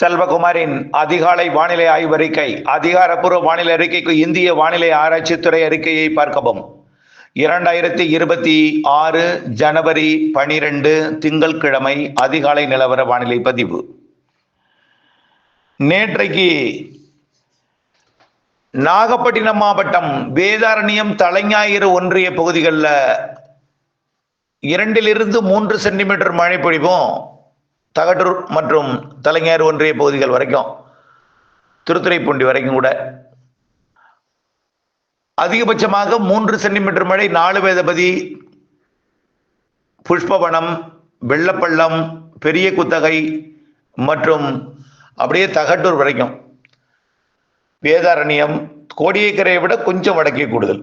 செல்வகுமாரின் அதிகாலை வானிலை ஆய்வு அறிக்கை அதிகாரப்பூர்வ வானிலை அறிக்கைக்கு இந்திய வானிலை ஆராய்ச்சித்துறை அறிக்கையை பார்க்கவும். இரண்டாயிரத்தி இருபத்தி ஆறு ஜனவரி பனிரெண்டு திங்கட்கிழமை அதிகாலை நிலவர வானிலை பதிவு. நேற்றைக்கு நாகப்பட்டினம் மாவட்டம் வேதாரண்யம் தலைஞாயிறு ஒன்றிய பகுதிகளில் இரண்டிலிருந்து மூன்று சென்டிமீட்டர் மழை பொழிவும். தகட்டூர் மற்றும் தலைஞர் ஒன்றிய பகுதிகள் வரைக்கும் திருத்துறைப்பூண்டி வரைக்கும் கூட. அதிகபட்சமாக மூன்று சென்டிமீட்டர் மழை நாலு வேதபதி புஷ்பவனம் வெள்ளப்பள்ளம் பெரிய குத்தகை மற்றும் அப்படியே தகட்டூர் வரைக்கும். வேதாரண்யம் கோடியக்கரையை விட கொஞ்சம் வடக்கே கூடுதல்.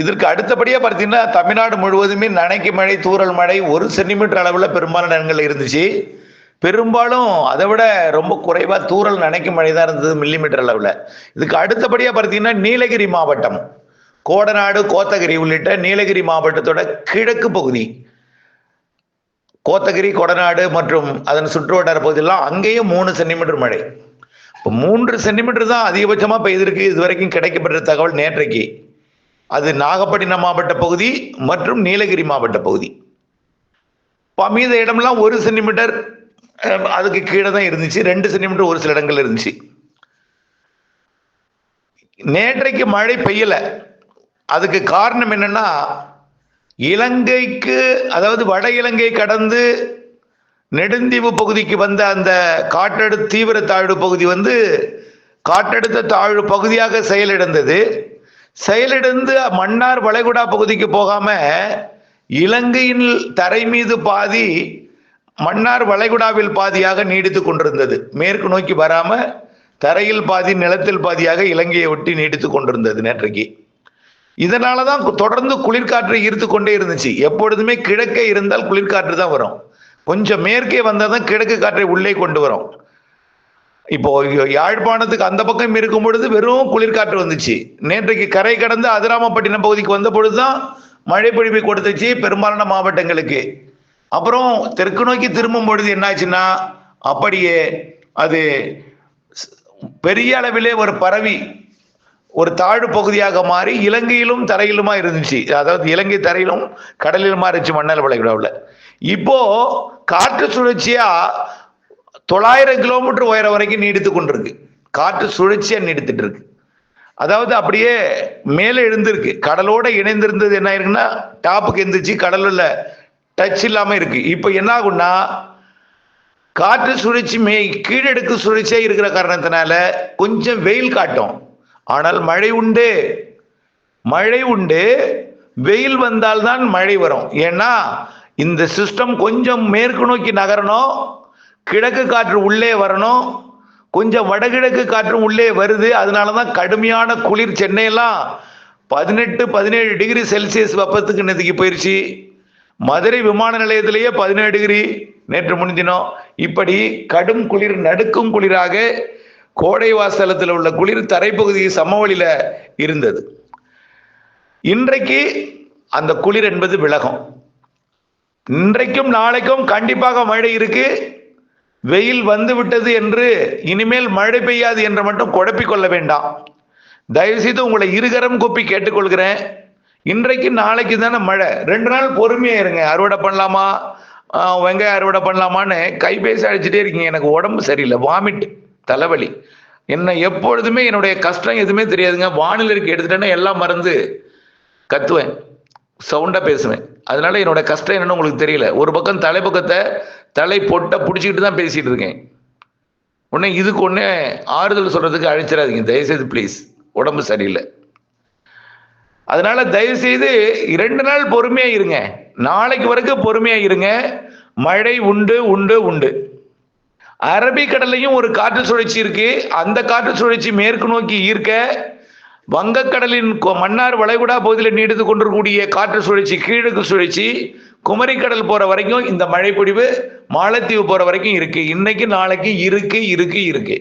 இதற்கு அடுத்தபடியாக பார்த்தீங்கன்னா தமிழ்நாடு முழுவதுமே நனைக்கு மழை தூரல் மழை ஒரு சென்டிமீட்டர் அளவில் பெரும்பாலான இடங்கள்ல இருந்துச்சு. பெரும்பாலும் அதை விட ரொம்ப குறைவாக தூறல் நனைக்கும் மழை தான் இருந்தது மில்லிமீட்டர் அளவில். இதுக்கு அடுத்தபடியாக பார்த்தீங்கன்னா நீலகிரி மாவட்டம். கோடநாடு கோத்தகிரி உள்ளிட்ட நீலகிரி மாவட்டத்தோட கிழக்கு பகுதி. கோத்தகிரி கொடநாடு மற்றும் அதன் சுற்றுவட்டார பகுதியெல்லாம் அங்கேயும் மூணு சென்டிமீட்டர் மழை. இப்போ மூன்று சென்டிமீட்டர் தான் அதிகபட்சமாக பெய்திருக்கு. இது வரைக்கும் கிடைக்கப்பட்ட தகவல் நேற்றைக்கு. அது நாகப்பட்டினம் மாவட்ட பகுதி மற்றும் நீலகிரி மாவட்ட பகுதி. இப்போ மீத இடம்லாம் ஒரு சென்டிமீட்டர் அதுக்கு கீழே தான் இருந்துச்சு. ரெண்டு சென்டிமீட்டர் ஒரு சில இடங்கள் இருந்துச்சு. நேற்றைக்கு மழை பெய்யலை. அதுக்கு காரணம் என்னன்னா இலங்கைக்கு அதாவது வட இலங்கை கடந்து நெடுந்தீவு பகுதிக்கு வந்த அந்த காற்றடு தீவிர தாழ்வு பகுதி வந்து காற்றழுத்த தாழ்வு பகுதியாக செயலிழந்தது. செயலிழந்து மன்னார் வளைகுடா பகுதிக்கு போகாம இலங்கையின் தரை மீது பாதி மன்னார் வளைகுடாவில் பாதியாக நீடித்து கொண்டிருந்தது. மேற்கு நோக்கி வராம தரையில் பாதி நிலத்தில் பாதியாக இலங்கையை ஒட்டி நீடித்து கொண்டிருந்தது நேற்றைக்கு. இதனால தான் தொடர்ந்து குளிர்காற்று ஈர்த்து கொண்டே இருந்துச்சு. எப்பொழுதுமே கிழக்கே இருந்தால் குளிர்காற்று தான் வரும். கொஞ்சம் மேற்கே வந்தால் தான் கிழக்கு காற்றை உள்ளே கொண்டு வரும். இப்போ யாழ்ப்பாணத்துக்கு அந்த பக்கம் இருக்கும் பொழுது வெறும் குளிர்காற்று வந்துச்சு. நேற்றைக்கு கரை கடந்து அதிராமப்பட்டினம் பகுதிக்கு வந்த பொழுதுதான் மழை பொழிவை கொடுத்துச்சு பெரும்பாலான மாவட்டங்களுக்கு. அப்புறம் தெற்கு நோக்கி திரும்பும் பொழுது என்னாச்சுன்னா அப்படியே அது பெரிய அளவிலே ஒரு பரவி ஒரு தாழ்வு பகுதியாக மாறி இலங்கையிலும் தரையிலுமா இருந்துச்சு. அதாவது இலங்கை தரையிலும் கடலிலுமா இருந்துச்சு மண்ணல் விளைவிடாவில் இப்போ காற்று சுழற்சியா தொள்ளாயிரம் கிலோமீட்டர் உயரம் வரைக்கும் நீடித்து கொண்டிருக்கு. காற்று சுழற்சியா நீடித்துட்டு இருக்கு. அதாவது அப்படியே மேலே எழுந்திருக்கு. கடலோட இணைந்திருந்தது என்ன ஆயிருக்குன்னா டாப்புக்கு எந்திரிச்சு கடலில் டச் இல்லாம இருக்கு. இப்போ என்ன ஆகும்னா காற்று சுழற்சி மே கீழடுக்கு சுழற்சியா இருக்கிற காரணத்தினால கொஞ்சம் வெயில் காட்டும். ஆனால் மழை உண்டு. மழை உண்டு. வெயில் வந்தால்தான் மழை வரும். ஏன்னா இந்த சிஸ்டம் கொஞ்சம் மேற்கு நோக்கி நகரணும். கிழக்கு காற்று உள்ளே வரணும். கொஞ்சம் வடகிழக்கு காற்றும் உள்ளே வருது. அதனால தான் கடுமையான குளிர் சென்னையெல்லாம் பதினெட்டு பதினேழு டிகிரி செல்சியஸ் வெப்பத்துக்கு நேற்றுக்கு போயிருச்சு. மதுரை விமான நிலையத்திலேயே பதினேழு டிகிரி நேற்று முடிஞ்சினோம் இப்படி கடும் குளிர் நடுக்கும் குளிராக கோடை வாசலத்தில் உள்ள குளிர் தரைப்பகுதி சமவெளியில இருந்தது. இன்றைக்கு அந்த குளிர் என்பது விலகும். இன்றைக்கும் நாளைக்கும் கண்டிப்பாக மழை இருக்கு. வெயில் வந்து விட்டது என்று இனிமேல் மழை பெய்யாது என்று மட்டும் குழப்பிக் கொள்ள வேண்டாம். தயவுசெய்து உங்களை இருகரம் கூப்பி கேட்டுக்கொள்கிறேன். இன்றைக்கு நாளைக்கு தானே மழை. ரெண்டு நாள் பொறுமையா இருங்க. அறுவடை பண்ணலாமா? வெங்காயம் அறுவடை பண்ணலாமான்னு கைபேசி அழைச்சிட்டே இருக்கீங்க. எனக்கு உடம்பு சரியில்லை. வாமிட் தலைவலி. என்ன எப்பொழுதுமே என்னுடைய கஷ்டம் எதுவுமே தெரியாதுங்க. வானிலைக்கு எடுத்துட்டேன்னா எல்லாம் மறந்து கத்துவேன். சவுண்டா பேசுவேன். அதனால என்னோட கஷ்டம் என்னன்னு உங்களுக்கு தெரியல. ஒரு பக்கம் தலைப்பக்கத்தை தலை பொட்டை பிடிச்சிக்கிட்டு தான் பேசிகிட்டு இருக்கேன். உடனே இதுக்கு ஒன்று ஆறுதல் சொல்கிறதுக்கு அழைச்சிடாதீங்க தயவுசெய்து ப்ளீஸ் உடம்பு சரியில்லை. அதனால தயவுசெய்து இரண்டு நாள் பொறுமையாக இருங்க. நாளைக்கு வரைக்கும் பொறுமையாக இருங்க. மழை உண்டு உண்டு உண்டு. அரபிக்கடலையும் ஒரு காற்று சுழற்சி இருக்கு. அந்த காற்று சுழற்சி மேற்கு நோக்கி ஈர்க்க வங்கக்கடலின் மன்னார் வளைகுடா பகுதியில் நீடித்து கொண்டிருக்கக்கூடிய காற்று சுழற்சி கீழக்கு சுழற்சி குமரிக்கடல் போற வரைக்கும் இந்த மழை பொழிவு மாலத்தீவு போற வரைக்கும் இருக்கு. இன்னைக்கு நாளைக்கு இருக்கு இருக்கு இருக்கு.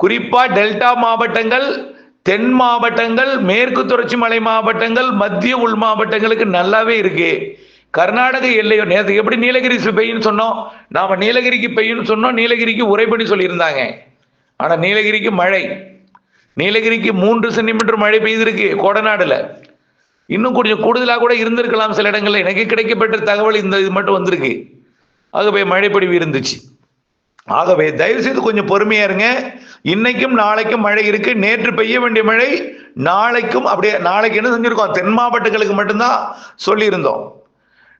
குறிப்பா டெல்டா மாவட்டங்கள் தென் மாவட்டங்கள் மேற்கு தொடர்ச்சி மலை மாவட்டங்கள் மத்திய உள் மாவட்டங்களுக்கு நல்லாவே இருக்கு. கர்நாடக எல்லையோ நேற்று எப்படி நீலகிரி பெய்யுன்னு சொன்னோம் நாம நீலகிரிக்கு பெய்யுன்னு சொன்னோம் நீலகிரிக்கு உரைப்படி சொல்லியிருந்தாங்க. ஆனா நீலகிரிக்கு மழை. நீலகிரிக்கு மூன்று சென்டிமீட்டர் மழை பெய்திருக்கு கொடநாடுல. இன்னும் கொஞ்சம் கூடுதலாக கூட இருந்திருக்கலாம் சில இடங்களில். எனக்கு கிடைக்கப்பட்ட தகவல் இந்த இது மட்டும் வந்திருக்கு. ஆகவே மழைப்பொழிவு இருந்துச்சு. ஆகவே தயவு செய்து கொஞ்சம் பொறுமையா இருங்க. இன்னைக்கும் நாளைக்கும் மழை இருக்கு. நேற்று பெய்ய வேண்டிய மழை நாளைக்கும் அப்படியே நாளைக்கு என்ன செஞ்சிருக்கோம்? தென் மாவட்டங்களுக்கு மட்டும்தான் சொல்லியிருந்தோம்.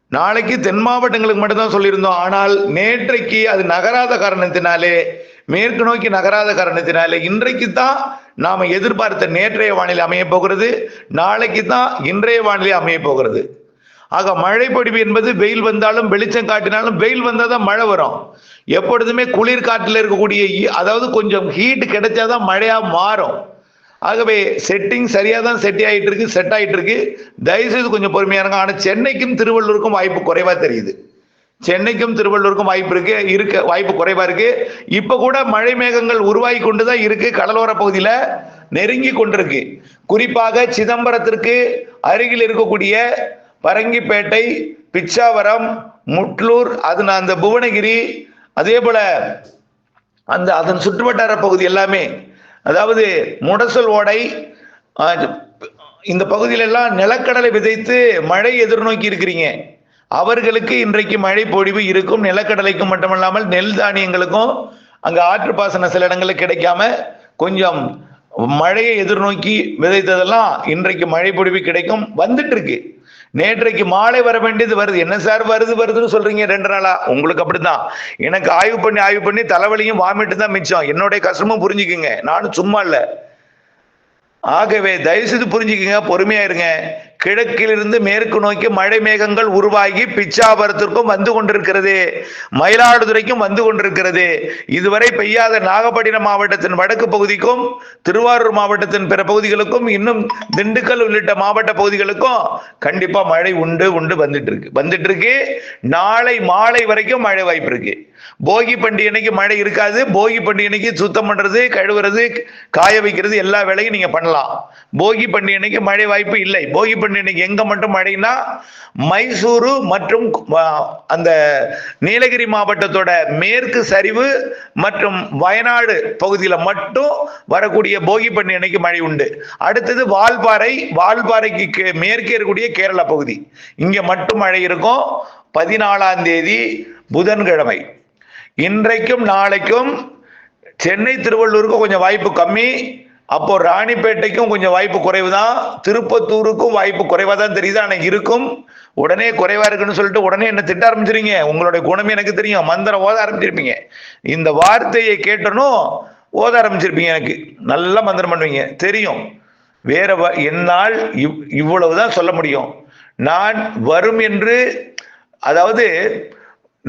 நாளைக்கு தென் மாவட்டங்களுக்கு மட்டும்தான் சொல்லியிருந்தோம். ஆனால் நேற்றைக்கு அது நகராத காரணத்தினாலே மேற்கு நோக்கி நகராத காரணத்தினால இன்றைக்கு தான் நாம எதிர்பார்த்த நேற்றைய வானிலை அமைய போகிறது. நாளைக்கு தான் இன்றைய வானிலை அமைய போகிறது. ஆக மழை பொடிவு என்பது வெயில் வந்தாலும் வெளிச்சம் காட்டினாலும் வெயில் வந்தால் தான் மழை வரும். எப்பொழுதுமே குளிர் காற்றில் இருக்கக்கூடிய அதாவது கொஞ்சம் ஹீட் கிடைச்சாதான் மழையாக மாறும். ஆகவே செட்டிங் சரியாக தான் செட் ஆகிட்டு இருக்கு செட் ஆகிட்டு இருக்கு தயவுசெய்து கொஞ்சம் பொறுமையாக இருங்க. ஆனால் சென்னைக்கும் திருவள்ளூருக்கும் வாய்ப்பு குறைவாக தெரியுது. சென்னைக்கும் திருவள்ளூருக்கும் வாய்ப்பு இருக்கு இருக்க வாய்ப்பு குறைவா இருக்கு. இப்ப கூட மழை மேகங்கள் உருவாகி கொண்டுதான் இருக்கு. கடலோர பகுதியில நெருங்கி கொண்டிருக்கு. குறிப்பாக சிதம்பரத்திற்கு அருகில் இருக்கக்கூடிய பரங்கிப்பேட்டை பிச்சாவரம் முட்லூர் அது அந்த புவனகிரி அதே போல அந்த அதன் சுற்றுவட்டார பகுதி எல்லாமே அதாவது முடசல் ஓடை இந்த பகுதியிலெல்லாம் நிலக்கடலை விதைத்து மழை எதிர்நோக்கி இருக்கிறீங்க. அவர்களுக்கு இன்றைக்கு மழை பொழிவு இருக்கும். நிலக்கடலைக்கும் மட்டுமல்லாமல் நெல் தானியங்களுக்கும் அங்க ஆற்று பாசன சில இடங்களில் கிடைக்காம கொஞ்சம் மழையை எதிர்நோக்கி விதைத்ததெல்லாம் இன்றைக்கு மழை பொழிவு கிடைக்கும். வந்துட்டு இருக்கு நேற்றைக்கு மாலை வர வேண்டியது வருது. என்ன சார் வருது வருதுன்னு சொல்றீங்க ரெண்டு நாளா? உங்களுக்கு அப்படிதான் எனக்கு ஆய்வு பண்ணி ஆய்வு பண்ணி தலைவலியும் வாமிட்டு தான் மிச்சம். என்னுடைய கஷ்டமும் புரிஞ்சுக்குங்க. நானும் சும்மா இல்ல. ஆகவே தயவுசெய்து புரிஞ்சுக்கங்க. பொறுமையா இருங்க. கிழக்கிலிருந்து மேற்கு நோக்கி மழை மேகங்கள் உருவாகி பிச்சாபுரத்திற்கும் வந்து கொண்டிருக்கிறது. மயிலாடுதுறைக்கும் வந்து கொண்டிருக்கிறது. இதுவரை பெய்யாத நாகப்பட்டினம் மாவட்டத்தின் வடக்கு பகுதிக்கும் திருவாரூர் மாவட்டத்தின் பிற பகுதிகளுக்கும் இன்னும் திண்டுக்கல் உள்ளிட்ட மாவட்ட பகுதிகளுக்கும் கண்டிப்பா மழை உண்டு உண்டு வந்துட்டு இருக்கு வந்துட்டு இருக்கு நாளை மாலை வரைக்கும் மழை வாய்ப்பு இருக்கு. போகி பண்டிகை அன்னைக்கு மழை இருக்காது. போகி பண்டிகை அன்னைக்கு சுத்தம் பண்றது கழுவுறது காய வைக்கிறது எல்லா வேலையும் நீங்க பண்ணலாம். போகி பண்டிகை அன்னைக்கு மழை வாய்ப்பு இல்லை. போகி பண்டிகை இன்னைக்கு எங்க மட்டும் மழைனா மைசூரு மற்றும் அந்த நீலகிரி மாவட்டத்தோட மேற்கு சரிவு மற்றும் வயநாடு பகுதியில் மட்டும் வரக்கூடிய போகி பண்ணி அன்னைக்கு மழை உண்டு. அடுத்தது வால்பாறை வால்பாறைக்கு மேற்கே இருக்கக்கூடிய கேரளா பகுதி. இங்க மட்டும் மழை இருக்கும். பதினாலாம் தேதி புதன்கிழமை. இன்றைக்கும் நாளைக்கும் சென்னை திருவள்ளூருக்கு கொஞ்சம் வாய்ப்பு கம்மி. அப்போ ராணிப்பேட்டைக்கும் கொஞ்சம் வாய்ப்பு குறைவு தான் திருப்பத்தூருக்கும் வாய்ப்பு குறைவா தான் தெரியுது. ஆனால் இருக்கும். உடனே குறைவா இருக்குன்னு சொல்லிட்டு உடனே என்ன திட்ட ஆரம்பிச்சிருங்க உங்களுடைய குணம் எனக்கு தெரியும். மந்திரம் ஓத ஆரம்பிச்சிருப்பீங்க. இந்த வார்த்தையை கேட்டனும் ஓத ஆரம்பிச்சிருப்பீங்க எனக்கு. நல்லா மந்திரம் பண்ணுவீங்க. தெரியும். வேற வ- என்னால் இவ் இவ்வளவுதான் சொல்ல முடியும். நான் வரும் என்று அதாவது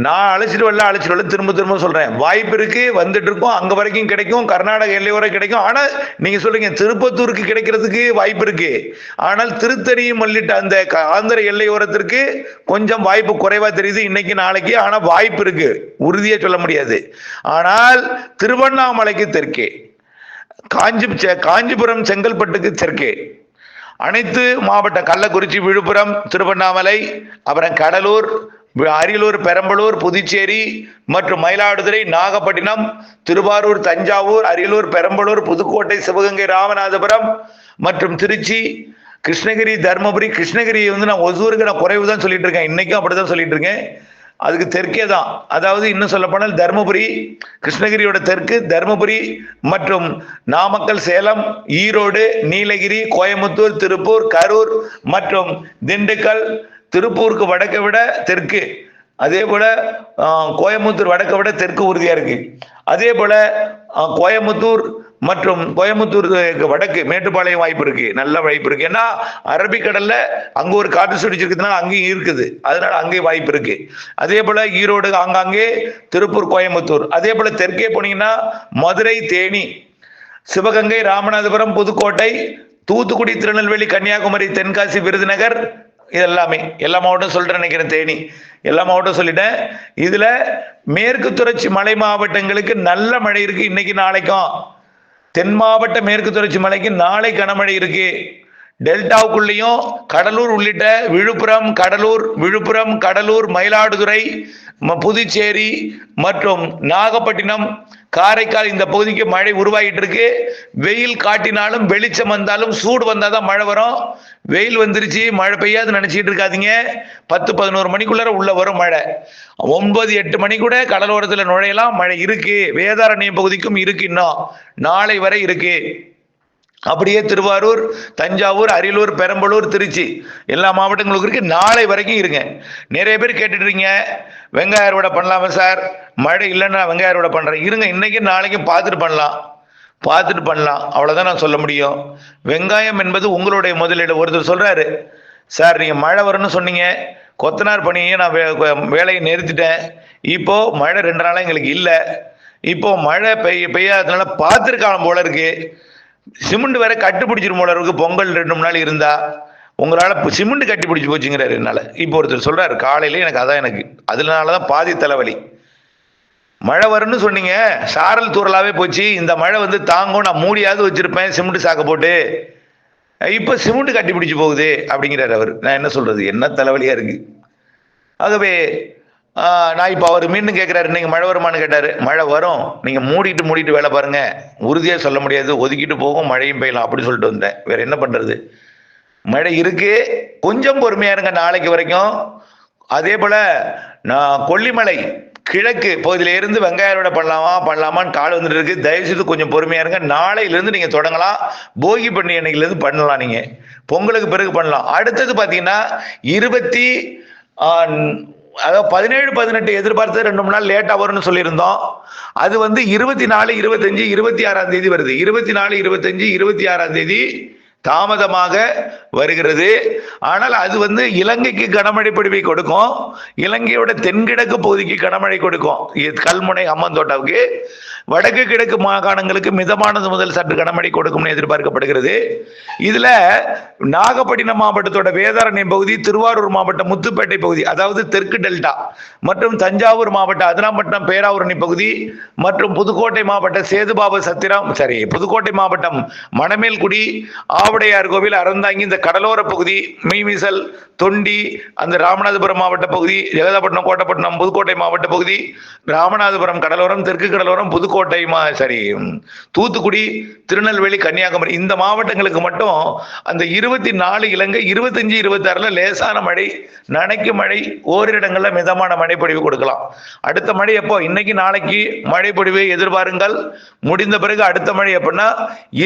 நான் அழைச்சிட்டு வரல அழைச்சிட்டு வரல திரும்ப திரும்ப சொல்றேன். வாய்ப்பு இருக்கு வந்துட்டு இருக்கோம் அங்க வரைக்கும் கிடைக்கும் கர்நாடக எல்லையோர கிடைக்கும். ஆனா நீங்க சொல்றீங்க திருப்பத்தூருக்கு கிடைக்கிறதுக்கு வாய்ப்பு இருக்கு. ஆனால் திருத்தணி மல்லிட்ட அந்த ஆந்திர எல்லையோரத்திற்கு கொஞ்சம் வாய்ப்பு குறைவா தெரியுது இன்னைக்கு நாளைக்கு. ஆனா வாய்ப்பு இருக்கு. உறுதியா சொல்ல முடியாது. ஆனால் திருவண்ணாமலைக்கு தெற்கே காஞ்சி காஞ்சிபுரம் செங்கல்பட்டுக்கு தெற்கே அனைத்து மாவட்ட கள்ளக்குறிச்சி விழுப்புரம் திருவண்ணாமலை அப்புறம் கடலூர் அரியலூர் பெரம்பலூர் புதுச்சேரி மற்றும் மயிலாடுதுறை நாகப்பட்டினம் திருவாரூர் தஞ்சாவூர் அரியலூர் பெரம்பலூர் புதுக்கோட்டை சிவகங்கை ராமநாதபுரம் மற்றும் திருச்சி கிருஷ்ணகிரி தருமபுரி. கிருஷ்ணகிரி வந்து நான் ஒசூருக்கு நான் குறைவு தான் சொல்லிட்டு இருக்கேன். இன்னைக்கும் அப்படிதான் சொல்லிட்டு இருக்கேன். அதுக்கு தெற்கே தான். அதாவது இன்னும் சொல்லப்போனால் தருமபுரி கிருஷ்ணகிரியோட தெற்கு தருமபுரி மற்றும் நாமக்கல் சேலம் ஈரோடு நீலகிரி கோயம்புத்தூர் திருப்பூர் கரூர் மற்றும் திண்டுக்கல் திருப்பூருக்கு வடக்கை விட தெற்கு. அதே போல கோயம்புத்தூர் வடக்கை விட தெற்கு உறுதியா இருக்கு. அதே போல கோயம்புத்தூர் மற்றும் கோயம்புத்தூர் வடக்கு மேட்டுப்பாளையம் வாய்ப்பு இருக்கு. நல்ல வாய்ப்பு இருக்கு. ஏன்னா அரபிக்கடல்ல அங்க ஒரு காற்று சுடிச்சிருக்கிறதுனால அங்கேயும் இருக்குது. அதனால அங்கே வாய்ப்பு இருக்கு. அதே போல ஈரோடு ஆங்காங்கே திருப்பூர் கோயம்புத்தூர். அதே போல தெற்கே போனீங்கன்னா மதுரை தேனி சிவகங்கை ராமநாதபுரம் புதுக்கோட்டை தூத்துக்குடி திருநெல்வேலி கன்னியாகுமரி தென்காசி விருதுநகர் இது எல்லாமே எல்லா மாவட்டம் சொல்கிறேன் நினைக்கிறேன் தேனி. எல்லா மாவட்டம் சொல்லிட்டேன். இதில் மேற்கு தொடர்ச்சி மலை மாவட்டங்களுக்கு நல்ல மழை இருக்குது இன்னைக்கு நாளைக்கும். தென் மாவட்ட மேற்கு தொடர்ச்சி மலைக்கு நாளை கனமழை இருக்குது டெல்டாவுக்குள்ளேயும் கடலூர் உள்ளிட்ட விழுப்புரம் கடலூர் விழுப்புரம் கடலூர் மயிலாடுதுறை ம- புதுச்சேரி மற்றும் நாகப்பட்டினம் காரைக்கால் இந்த பகுதிக்கு மழை உருவாகிட்டு இருக்கு வெயில் காட்டினாலும் வெளிச்சம் வந்தாலும் சூடு வந்தால் தான் மழை வரும். வெயில் வந்துருச்சு மழை பெய்யாது நினச்சிட்டு இருக்காதீங்க. பத்து பதினோரு மணிக்குள்ளார உள்ளே வரும் மழை. ஒன்பது எட்டு மணி கூட கடலோரத்தில் நுழையலாம் மழை இருக்கு. வேதாரண்யம் பகுதிக்கும் இருக்கு இன்னும். நாளை வரை இருக்குது அப்படியே திருவாரூர் தஞ்சாவூர் அரியலூர் பெரம்பலூர் திருச்சி. எல்லா மாவட்டங்களுக்கும் இருக்கு. நாளை வரைக்கும் இருங்க. நிறைய பேர் கேட்டுட்டு இருக்கீங்க. வெங்காய அறுவடை பண்ணலாமா சார்? மழை இல்லைன்னா வெங்காய அறுவடை பண்ணுறேன் இருங்க இன்றைக்கும் நாளைக்கும் பார்த்துட்டு பண்ணலாம். பார்த்துட்டு பண்ணலாம். அவ்வளோதான் நான் சொல்ல முடியும். வெங்காயம் என்பது உங்களுடைய முதலீடு. ஒருத்தர் சொல்கிறாரு சார் நீங்கள் மழை வரும்னு சொன்னீங்க. கொத்தனார் பணியை நான் வே- வேலையை நிறுத்திட்டேன். இப்போது மழை ரெண்டு நாளாக எங்களுக்கு இல்லை. இப்போது மழை பெய்ய பெய்யாததுனால பார்த்துருக்காலம் போல இருக்குது சிமெண்ட் வேற கட்டு பிடிச்சிரும் போல இருக்கு. பொங்கல் ரெண்டு மூணு நாள் இருந்தா உங்களால சிமெண்ட் கட்டி பிடிச்சி போச்சுங்கிறாரு என்னால. இப்போ ஒருத்தர் சொல்றாரு காலையில எனக்கு அதான் எனக்கு. அதனாலதான் பாதி தலைவலி. மழை வரும்னு சொன்னீங்க சாரல் தூறலாவே போச்சு. இந்த மழை வந்து தாங்கும் நான் மூடியாவது வச்சிருப்பேன் சிமெண்ட் சாக்க போட்டு. இப்ப சிமெண்ட் கட்டி பிடிச்சி போகுது அப்படிங்கிறாரு அவர். நான் என்ன சொல்றது? என்ன தலைவலியா இருக்கு? ஆகவே நான் இப்போ அவர் மீண்டும் கேட்குறாரு நீங்கள் மழை வருமான்னு கேட்டார். மழை வரும். நீங்கள் மூடிட்டு மூடிட்டு வேலை பாருங்க. உறுதியாக சொல்ல முடியாது. ஒதுக்கிட்டு போகும் மழையும் பெய்யலாம். அப்படி சொல்லிட்டு வந்தேன். வேற என்ன பண்ணுறது மழை இருக்கு. கொஞ்சம் பொறுமையாக இருங்க. நாளைக்கு வரைக்கும். அதே போல் நான் கொல்லிமலை கிழக்கு பகுதியில இருந்து வெங்காய பண்ணலாமா? பண்ணலாமான்னு கால் வந்துட்டு இருக்கு. தயவு செய்து கொஞ்சம் பொறுமையா இருங்க. நாளையிலேருந்து நீங்கள் நீங்க தொடங்கலாம். போகி பண்ணி அன்னைக்குலேருந்து பண்ணலாம் நீங்க. பொங்கலுக்கு பிறகு பண்ணலாம். அடுத்தது பாத்தீங்கன்னா இருபத்தி அதாவது பதினேழு பதினெட்டு எதிர்பார்த்து ரெண்டு மூணு நாள் லேட்டாக வரும்னு சொல்லியிருந்தோம். அது வந்து இருபத்தி நாலு இருபத்தஞ்சு இருபத்தி ஆறாம் தேதி வருது. இருபத்தி நாலு இருபத்தஞ்சு இருபத்தி ஆறாம் தேதி தாமதமாக வருகிறது. ஆனால் அது வந்து இலங்கைக்கு கனமழை பிடிவை கொடுக்கும். இலங்கையோட தென்கிழக்கு பகுதிக்கு கனமழை கொடுக்கும். கல்முனை அம்மந்தோட்டாவுக்கு. வடக்கு கிழக்கு மாகாணங்களுக்கு மிதமானது முதல் சற்று கனமழை கொடுக்கும்னு எதிர்பார்க்கப்படுகிறது. இதுல நாகப்பட்டினம் மாவட்டத்தோட வேதாரண்யம் பகுதி திருவாரூர் மாவட்டம் முத்துப்பேட்டை பகுதி அதாவது தெற்கு டெல்டா மற்றும் தஞ்சாவூர் மாவட்ட அதிராம்பட்டினம் பேராவூரணி பகுதி மற்றும் புதுக்கோட்டை மாவட்ட சேதுபாபு சத்திரம் சரி புதுக்கோட்டை மாவட்டம் மணமேல்குடி ஆவ ஆவுடையார் கோவில் அறந்தாங்கி இந்த கடலோர பகுதி மீமிசல் தொண்டி அந்த ராமநாதபுரம் மாவட்ட பகுதி ஜெகதாப்பட்டினம் கோட்டப்பட்டினம் புதுக்கோட்டை மாவட்ட பகுதி ராமநாதபுரம் கடலோரம் தெற்கு கடலோரம் புதுக்கோட்டை மா சரி தூத்துக்குடி திருநெல்வேலி கன்னியாகுமரி இந்த மாவட்டங்களுக்கு மட்டும் அந்த இருபத்தி நாலு இலங்கை இருபத்தஞ்சு இருபத்தாறுல லேசான மழை நனைக்கு மழை ஓரிடங்களில் மிதமான மழை கொடுக்கலாம். அடுத்த மழை எப்போ? இன்னைக்கு நாளைக்கு மழைப்பொடிவை எதிர்பாருங்கள். முடிந்த பிறகு அடுத்த மழை எப்படின்னா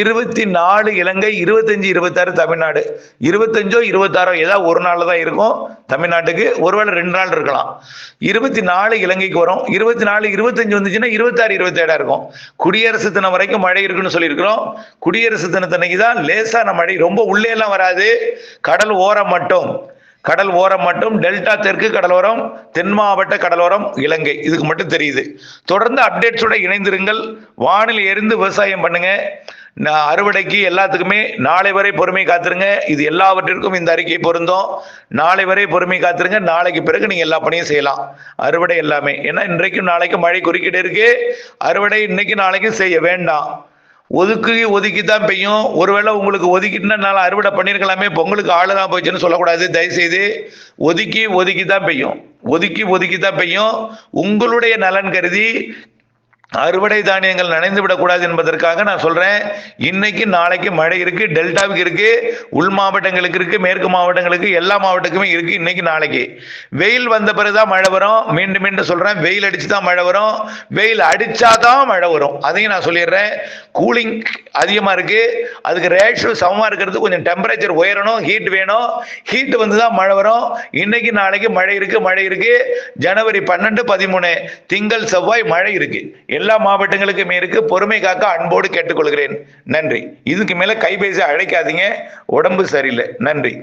இருபத்தி நாலு இலங்கை இருபத்தஞ்சு இருபத்தஞ்சு இருபத்தாறு தமிழ்நாடு. இருபத்தஞ்சோ இருபத்தாறோ ஏதாவது ஒரு நாள் தான் இருக்கும். தமிழ்நாட்டுக்கு ஒருவேளை ரெண்டு நாள் இருக்கலாம். இருபத்தி நாலு இலங்கைக்கு வரும். இருபத்தி நாலு இருபத்தஞ்சு வந்துச்சுன்னா இருபத்தாறு இருபத்தேழா இருக்கும். குடியரசு தினம் வரைக்கும் மழை இருக்குன்னு சொல்லியிருக்கிறோம். குடியரசு தினத்தன்னைக்கு தான் லேசான மழை. ரொம்ப உள்ளே எல்லாம் வராது. கடல் ஓரம் மட்டும். கடல் ஓரம் மட்டும். டெல்டா தெற்கு கடலோரம் தென் மாவட்ட கடலோரம் இலங்கை. இதுக்கு மட்டும் தெரியுது. தொடர்ந்து அப்டேட்ஸோட இணைந்திருங்கள். வானிலை எரிந்து விவசாயம் பண்ணுங்க. அறுவடைக்கு எல்லாத்துக்குமே நாளை வரை பொறுமை காத்துருங்க. இது எல்லாவற்றிற்கும் இந்த அறிக்கை பொருந்தும். நாளை வரை பொறுமை காத்துருங்க. நாளைக்கு பிறகு நீங்க எல்லா பணியும் செய்யலாம். அறுவடை எல்லாமே. ஏன்னா இன்றைக்கும் நாளைக்கும் மழை குறுக்கிட்டு இருக்கு. அறுவடை இன்னைக்கு நாளைக்கும் செய்ய வேண்டாம். ஒதுக்கி ஒதுக்கி தான் பெய்யும். ஒருவேளை உங்களுக்கு ஒதுக்கிட்டுனா நான் அறுவடை பண்ணியிருக்கலாமே பொங்கலுக்கு ஆளு தான் போச்சுன்னு சொல்லக்கூடாது. தயவுசெய்து ஒதுக்கி ஒதுக்கி தான் பெய்யும். ஒதுக்கி ஒதுக்கி தான் பெய்யும். உங்களுடைய நலன் கருதி அறுவடை தானியங்கள் நனைந்து விடக்கூடாது என்பதற்காக நான் சொல்றேன். இன்னைக்கு நாளைக்கு மழை இருக்கு டெல்டாவுக்கு இருக்கு உள் மாவட்டங்களுக்கு இருக்கு மேற்கு மாவட்டங்களுக்கு எல்லா மாவட்டத்துக்குமே இருக்கு இன்னைக்கு நாளைக்கு. வெயில் வந்த பிறகுதான் மழை வரும். மீண்டும் மீண்டும் சொல்றேன் வெயில் அடிச்சு தான் மழை வரும். வெயில் அடிச்சாதான் மழை வரும். அதையும் நான் சொல்லிடுறேன். கூலிங் அதிகமா இருக்கு. அதுக்கு ரேஷியோ சமமா இருக்கிறது கொஞ்சம் டெம்பரேச்சர் உயரணும் ஹீட் வேணும். ஹீட் வந்து தான் மழை வரும். இன்னைக்கு நாளைக்கு மழை இருக்கு மழை இருக்கு. ஜனவரி பன்னெண்டு பதிமூணு திங்கள் செவ்வாய் மழை இருக்கு. எல்லா மாவட்டங்களுக்குமே இருக்கு. பொறுமை காக்க அன்போடு கேட்டுக்கொள்கிறேன். நன்றி. இதுக்கு மேல கைபேசி அழைக்காதீங்க. உடம்பு சரியில்லை. நன்றி.